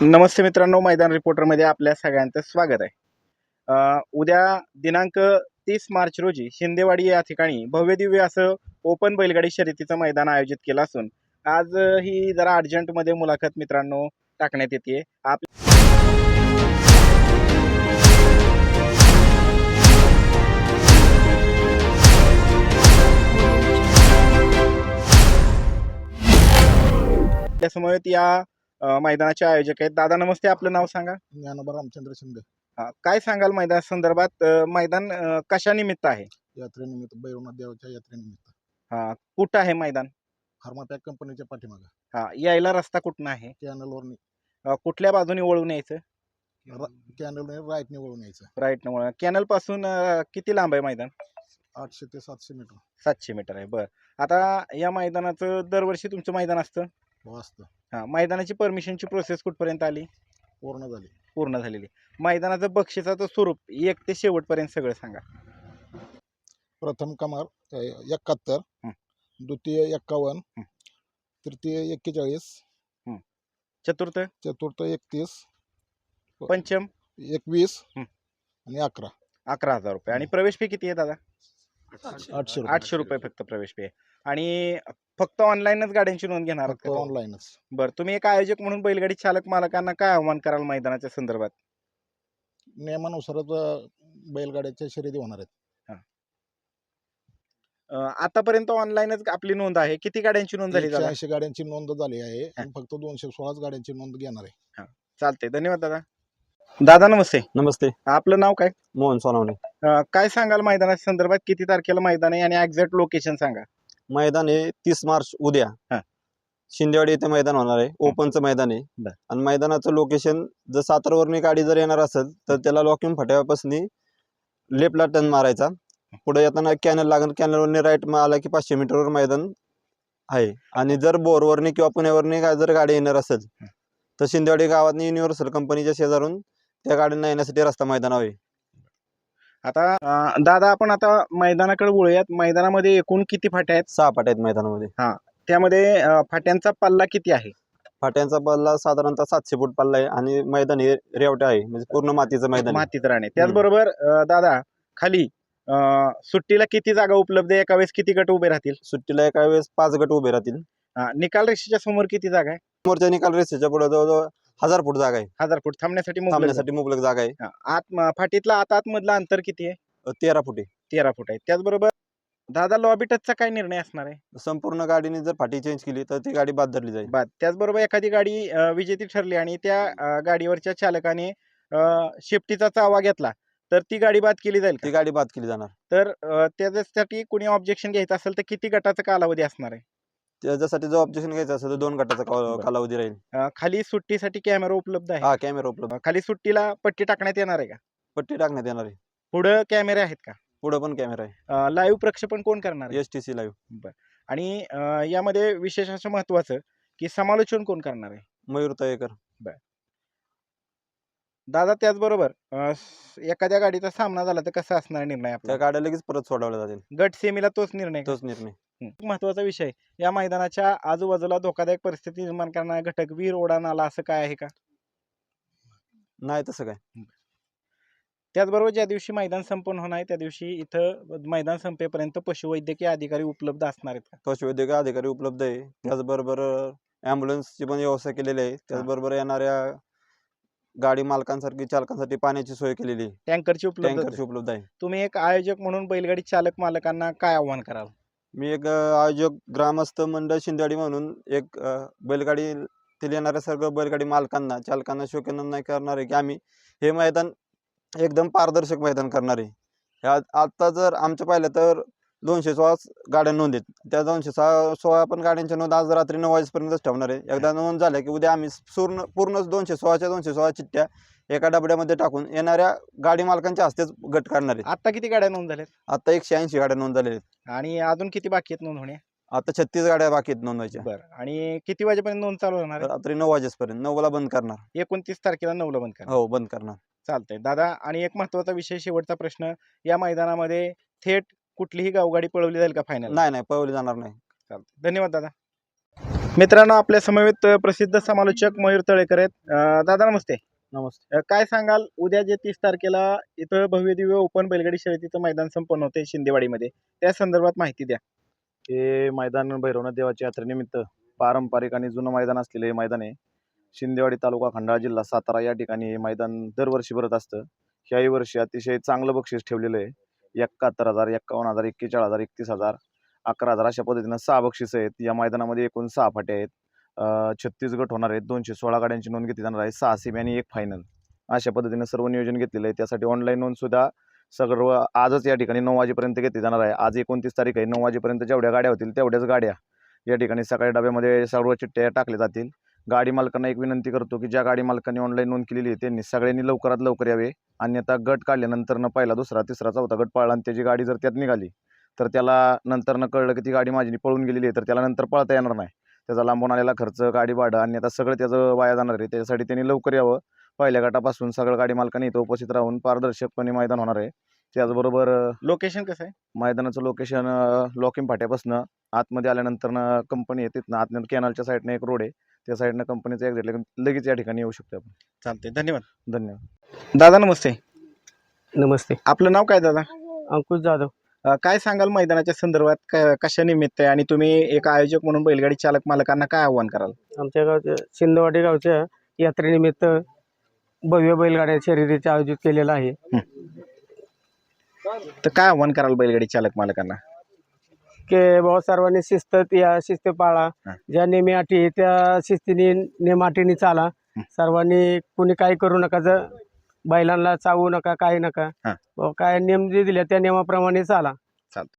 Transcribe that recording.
नमस्ते मित्रांनो मैदान रिपोर्टरमध्ये आपल्या सगळ्यांचं स्वागत आहे. उद्या दिनांक तीस मार्च रोजी शिंदेवाडी या ठिकाणी भव्यदिव्य असं ओपन बैलगाडी शर्यतीचं मैदान आयोजित केलं असून आज ही जरा अर्जंटमध्ये मुलाखत मित्रांनो टाकण्यात येते. आप त्यासमोर या अ, मैदानाचे आयोजक आहेत. दादा नमस्ते. आपलं नाव सांगा. ज्ञानोबा रामचंद्र शिंदे. हा, काय सांगाल मैदान संदर्भात? अ, मैदान अ, कशानिमित्त आहे? यात्रेनिमित्त भैरवनाथ देवाच्या यात्रेनिमित्त. हा, कुठं आहे मैदान? फार्मापॅक कंपनीच्या पाठीमागं. हा यायला रस्ता कुठनं आहे? कॅनलवर अ, कुठल्या बाजूने वळून यायचं? कॅनलवर राईट निवडून यायचं. राईट वळून कॅनलपासून अ, किती लांब आहे मैदान? आठशे ते सातशे मीटर. सातशे मीटर आहे. बरं. आता या मैदानाचं दरवर्षी तुमचं मैदान असतं? वाजतं हा मैदानाची परमिशनची प्रोसेस कुठपर्यंत आली? पूर्ण झाली. पूर्ण झालेली. मैदानाचं बक्षिसाचं स्वरूप एक ते शेवटपर्यंत सगळं सांगा. प्रथम कमार अ, एकाहत्तर हं. द्वितीय एक्कावन्न हं. तृतीय एक्केचाळीस चतुर्थ? चतुर्थ एकतीस पंचम? एकवीस हं. आणि अकरा. अकरा हजार रुपये. आणि प्रवेश फी किती आहे दादा? आठशे आठशे रुपये फक्त प्रवेश फी आहे. आणि फक्त ऑनलाईनच गाड्यांची नोंद घेणार आहात का? ऑनलाईनच बरं तुम्ही एक आयोजक म्हणून बैलगाडी चालक मालकांना काय आव्हान कराल मैदानाच्या संदर्भात? नियमानुसारच अ, बैलगाड्याच्या शर्यती होणार आहेत. अं, आतापर्यंत ऑनलाईनच आपली नोंद आहे. किती गाड्यांची नोंद झाली एकशे दादा ऐंशी गाड्यांची नोंद झाली आहे आणि फक्त दोनशे सोळाच गाड्यांची नोंद घेणार आहे. चालते धन्यवाद दादा. दादा नमस्ते. नमस्ते. आपलं नाव काय? मोहन सोनवणे. अं, काय सांगाल मैदानाच्या संदर्भात? किती तारखेला मैदान आहे आणि एक्झॅक्ट लोकेशन सांगा. मैदान हे तीस मार्च उद्या. हा. शिंदेवाडी येथे मैदान होणार आहे. ओपनचं मैदान आहे. बर. आणि मैदानाचं लोकेशन जर सातारवरनी गाडी जर येणार असेल तर त्याला लॉकिंग फाट्यापासून लेफ्टला टर्न मारायचा. पुढे येताना कॅनल लागेल कॅनलवरनी राईट आला की पाचशे मीटरवर मैदान आहे. आणि जर बोरवरनी किंवा पुण्यावरनी गा- जर गाडी येणार असेल तर शिंदेवाडी गावातनी युनिव्हर्सल कंपनीच्या शेजारून त्या गाड्यांना येण्यासाठी रस्ता मैदान आहे. आता अं, दादा आपण आता मैदानाकडे वळूयात. मैदानामध्ये एकूण किती फाट्या आहेत? सहा फाट्या आहेत मैदानामध्ये. त्यामध्ये अं, फाट्यांचा पल्ला किती आहे? फाट्यांचा पल्ला साधारणतः सातशे फूट पल्ला आहे आणि मैदान हे रेवटे आहे. म्हणजे पूर्ण मातीचं मैदान आहे. मातीत राहणे त्याचबरोबर अं, दादा खाली अं, सुट्टीला किती जागा उपलब्ध आहे? एका वेळेस किती गट उभे राहतील? सुट्टीला एका वेळेस पाच गट उभे राहतील. अं, निकाल रेषेच्या समोर किती जागा आहे? समोरच्या निकाल रेषेच्या पुढे जवळजवळ हजार फूट जागा आहे. हजार फूट. थांबण्यासाठी थांबण्यासाठी मुबलक जागा आहे. हा, आत फाटीतला आत आतमधलं अंतर किती आहे? अ, तेरा फुटे तेरा फूट आहे. त्याचबरोबर दादा लॉबी टचचा काय निर्णय असणार आहे? संपूर्ण गाडीने जर फाटी चेंज केली तर ती गाडी बाद धरली जाईल. बाद. त्याचबरोबर एखादी गाडी अं, विजेती ठरली आणि त्या अं, गाडीवरच्या चालकाने अं, शेफ्टीचा चावा घेतला तर ती गाडी बाद केली जाईल का? ती गाडी बाद केली जाणार. तर अं, त्याच्यासाठी कुणी ऑब्जेक्शन घ्यायचं असेल तर किती गटाचा कालावधी असणार आहे? त्याच्यासाठी जो ऑब्जेक्शन घ्यायचं असेल तर दोन गटाचा. कालावधी राहील. अं, खाली सुट्टीसाठी कॅमेरा उपलब्ध आहे. हा कॅमेरा उपलब्ध. अं, खाली सुट्टीला पट्टी टाकण्यात येणार आहे का? पट्टी टाकण्यात येणार आहे. पुढं कॅमेरे आहेत का? पुढे पण कॅमेरा आहे. लाईव्ह प्रक्षेपण कोण करणार आहे? एस टी सी लाईव्ह आणि अं, यामध्ये विशेष असं महत्वाचं की समालोचन कोण करणार आहे? मयूर तयेकर दादा त्याचबरोबर अं, स- एखाद्या गाडीचा सामना झाला तर कसा असणार निर्णय त्या आपला? गाड्या लगेच परत सोडवल्या जातील. गट सेमीला तोच निर्णय? तोच निर्णय. महत्त्वाचा विषय या मैदानाच्या आजूबाजूला धोकादायक परिस्थिती निर्माण करणारा घटक वीर ओढा नाला असं काय आहे का? नाही तसं काय. त्याचबरोबर ज्या दिवशी मैदान संपन्न होणार आहे त्या दिवशी इथं मैदान संपेपर्यंत पशुवैद्यकीय अधिकारी उपलब्ध असणार आहेत का? पशुवैद्यकीय अधिकारी उपलब्ध आहे. त्याचबरोबर ॲम्ब्युलन्सची पण व्यवस्था केलेली आहे. त्याचबरोबर येणाऱ्या गाडी मालकांसारखी चालकांसाठी पाण्याची सोय केलेली. आहे टँकरची उपलब्ध टँकरची उपलब्ध आहे. तुम्ही एक आयोजक म्हणून बैलगाडी चालक मालकांना काय आव्हान कराल? मी एक अ, आयोजक ग्रामस्थ मंडळ शिंदेवाडी म्हणून एक अ, बैलगाडी ते येणाऱ्या सर्व बैलगाडी मालकांना चालकांना शोकांना नाही करणार आहे की आम्ही हे मैदान एकदम पारदर्शक मैदान करणार आहे. ह्या आत्ता जर आमच्या पाहिलं तर दोनशे सोळा गाड्या नोंद आहेत. त्या दोनशे सोळा सोळा पण गाड्यांच्या नोंद आज रात्री नऊ वाजेपर्यंतच ठेवणार आहे. एकदा नोंद झाल्या की उद्या आम्ही पूर्ण पूर्ण दोनशे सोळाच्या दोनशे सोळा चिठ्ठ्या एका डबड्यामध्ये टाकून येणाऱ्या गाडी मालकांच्या हस्तेच गट काढणार आहेत आता किती गाड्या नोंद झाल्यात? आता एकशे ऐंशी गाड्या नोंद झालेल्या आहेत. आणि अजून किती बाकी आहेत नोंद होणे आता छत्तीस गाड्या बाकी आहेत नोंदवायच्या. बरं. आणि किती वाजेपर्यंत नोंद चालू होणार आहे? रात्री नऊ वाजेपर्यंत नऊला बंद करणार. एकोणतीस तारखेला नऊला बंद करा हो बंद करणार. चालतंय. दादा आणि एक महत्त्वाचा विषय शेवटचा प्रश्न. या मैदानामध्ये थेट कुठलीही गावगाडी पळवली जाईल का फायनल नाही नाही पळवली जाणार नाही. चालतंय. धन्यवाद दादा. मित्रांनो आपल्या समवेत अ, प्रसिद्ध समालोचक मयूर तळेकर आहेत. अ, दादा नमस्ते. नमस्ते. अ, काय सांगाल? उद्या जे तीस तारखेला इथं भव्य दिव्य ओपन बैलगाडी शर्यतीचं मैदान संपन्न होते शिंदेवाडीमध्ये. त्या संदर्भात माहिती द्या. हे मैदान भैरवनाथ देवाच्या यात्रेनिमित्त पारंपरिक आणि जुनं मैदान असलेलं हे मैदान आहे. शिंदेवाडी तालुका खंडाळा जिल्हा सातारा या ठिकाणी हे मैदान दरवर्षी भरत असतं. ह्याही वर्षी अतिशय चांगलं बक्षीस ठेवलेलं आहे. एकाहत्तर हजार एकावन्न हजार एक्केचाळीस हजार एकतीस हजार अकरा हजार अशा पद्धतीनं सहा बक्षीस आहेत. या मैदानामध्ये एकूण सहा फाटे आहेत. छत्तीस गट होणार आहेत. दोनशे सोळा गाड्यांची नोंद घेतली जाणार आहे. सहा सेमी आणि एक फायनल अशा पद्धतीनं सर्व नियोजन घेतलेलं आहे. त्यासाठी ऑनलाईन नोंदसुद्धा सर्व आजच या ठिकाणी नऊ वाजेपर्यंत घेतली जाणार आहे. आज एकोणतीस तारीख आहे. नऊ वाजेपर्यंत जेवढ्या गाड्या होतील तेवढ्याच गाड्या या ठिकाणी सकाळी डब्यामध्ये सर्व चिठ्ठ्या टाकल्या जातील. गाडी मालकांना एक विनंती करतो की ज्या गाडी मालकांनी ऑनलाईन नोंद केलेली आहे त्यांनी सगळ्यांनी लवकरात लवकर यावे. अन्यथा गट काढल्यानंतरनं पहिला दुसरा तिसरा चौथा गट पाळला आणि त्याची गाडी जर त्यात निघाली तर त्याला नंतरनं कळलं की ती गाडी माझी पळून गेलेली आहे तर त्याला नंतर पळता येणार नाही. त्याचा लांबून आलेला खर्च गाडी भाडं अन्यथा सगळं त्याचं वाया जाणार आहे. त्याच्यासाठी त्यांनी लवकर यावं. पहिल्या गटापासून सगळं गाडी मालकांनी इथं उपस्थित राहून पारदर्शकपणे मैदान होणार आहे. त्याचबरोबर लोकेशन कसं आहे? मैदानाचं लोकेशन लॉकिंग फाट्यापासनं आतमध्ये आल्यानंतर कंपनी आहे तिथनं आतनं कॅनलच्या साईडनं एक रोड आहे. त्या साईडनं कंपनीचं एक्झॅक्ट लगेच या ठिकाणी येऊ शकतो आपण. चालते धन्यवाद. धन्यवाद. दादा नमस्ते. नमस्ते. आपलं नाव काय दादा? अंकुश जाधव. अ, काय सांगाल मैदानाच्या संदर्भात? क- कशा निमित्त आहे? आणि तुम्ही एक आयोजक म्हणून बैलगाडी चालक मालकांना काय आव्हान कराल? आमच्या गावच्या शिंदवाडी गावच्या यात्रेनिमित्त भव्य बैलगाड्या शर्यतीचे आयोजित केलेलं आहे. तर काय आव्हान कराल बैलगाडी चालक मालकांना? की बाबा सर्वांनी शिस्त या शिस्त पाळा हा. ज्या नेमी अटी आहे, त्या शिस्तीने नेमाटीने चाला. सर्वांनी कोणी काही करू नका जर बैलांना चावू नका काही नका हा. बाबा काय नियम जे दिले त्या नियमाप्रमाणे चाला